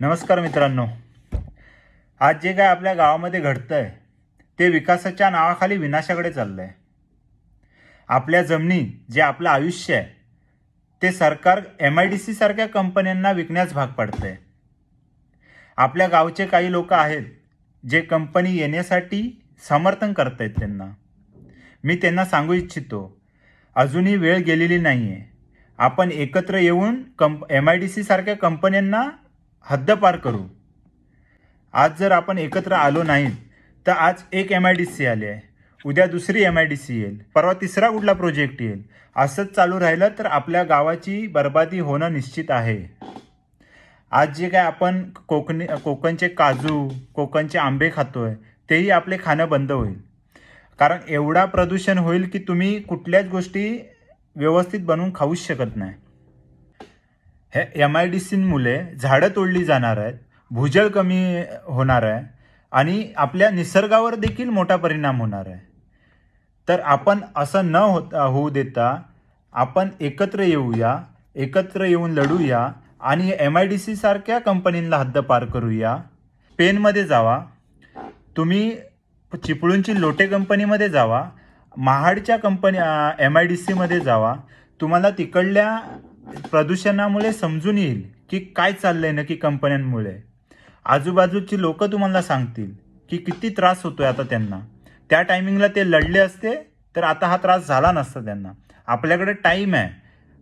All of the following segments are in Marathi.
नमस्कार मित्रांनो. आज जे काय आपल्या गावामध्ये घडतं आहे ते विकासाच्या नावाखाली विनाशाकडे चाललं आहे आपल्या जमिनी जे आपलं आयुष्य आहे ते सरकार एम आय डी सीसारख्या कंपन्यांना विकण्यास भाग पडतं आहे आपल्या गावचे काही लोक आहेत जे कंपनी येण्यासाठी समर्थन करत आहेत त्यांना. मी त्यांना सांगू इच्छितो अजूनही वेळ गेलेली नाही आहे आपण एकत्र येऊन कंप एम आय डी सीसारख्या कंपन्यांना हद्दपार करू. आज जर आपण एकत्र आलो नाहीत तर आज एक एम आय डी सी आली आहे. उद्या दुसरी एम आय डी सी येईल. परवा तिसरा कुठला प्रोजेक्ट येईल? असंच चालू राहिलं तर आपल्या गावाची बर्बादी होणं निश्चित आहे. आज जे काय आपण कोकणी कोकणचे काजू कोकणचे आंबे खातो आहे तेही आपले खाणं बंद होईल. कारण एवढा प्रदूषण होईल की तुम्ही कुठल्याच गोष्टी व्यवस्थित बनवून खाऊच शकत नाही. हे एम आय डी सीमुळे झाडं तोडली जाणार आहेत भूजल कमी होणार आहे आणि आपल्या निसर्गावर देखील मोठा परिणाम होणार आहे. तर आपण असं न होत होऊ देता आपण एकत्र येऊया एकत्र येऊन लढूया आणि एम आय डी सीसारख्या कंपनींना हद्दपार करूया. पेनमध्ये जावा. तुम्ही चिपळूणची लोटे कंपनीमध्ये जावा. महाडच्या कंपनी एम आय डी सीमध्ये जावा. तुम्हाला तिकडल्या प्रदूषणामुळे समजून येईल की काय चाललंय नक्की कंपन्यांमुळे. आजूबाजूची लोक तुम्हाला सांगतील की किती त्रास होतोय आता त्यांना. त्या टायमिंगला ते लढले असते तर आता हा त्रास झाला नसता त्यांना. आपल्याकडे टाईम आहे.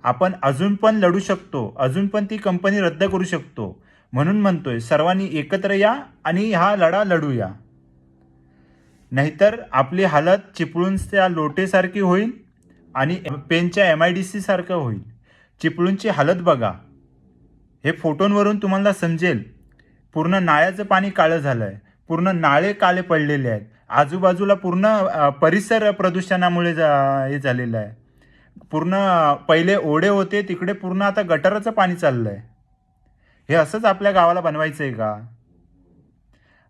आपण अजून पण लढू शकतो अजून पण ती कंपनी रद्द करू शकतो. म्हणून म्हणतोय सर्वांनी एकत्र या आणि हा लढा लढूया. नाहीतर आपली हालत चिपळूणच्या लोटेसारखी होईल आणि पेनच्या एम आय डी सी सारखं होईल. चिपळूणची हालत बघा. हे फोटोंवरून तुम्हाला समजेल. पूर्ण नाळ्याचं पाणी काळं झालं आहे पूर्ण नाळे काळे पडलेले आहेत. आजूबाजूला पूर्ण परिसर प्रदूषणामुळे जा- हे झालेलं आहे. पूर्ण पहिले ओढे होते तिकडे पूर्ण आता गटाराचं पाणी चाललं आहे हे असंच आपल्या गावाला बनवायचं आहे का?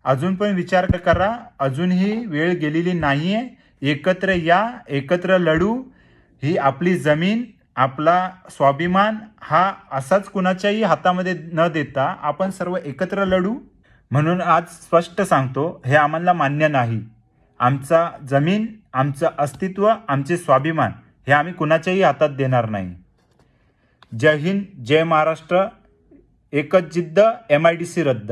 अजून पण विचार करा. अजूनही वेळ गेलेली नाही आहे एकत्र या एकत्र लढू. ही आपली जमीन आपला स्वाभिमान हा असाच कुणाच्याही हातामध्ये न देता आपण सर्व एकत्र लढू. म्हणून आज स्पष्ट सांगतो हे आम्हाला मान्य नाही. आमचा जमीन आमचं अस्तित्व आमचे स्वाभिमान हे आम्ही कुणाच्याही हातात देणार नाही. जय हिंद जय महाराष्ट्र. एकच जिद्द एम आय डी सी रद्द.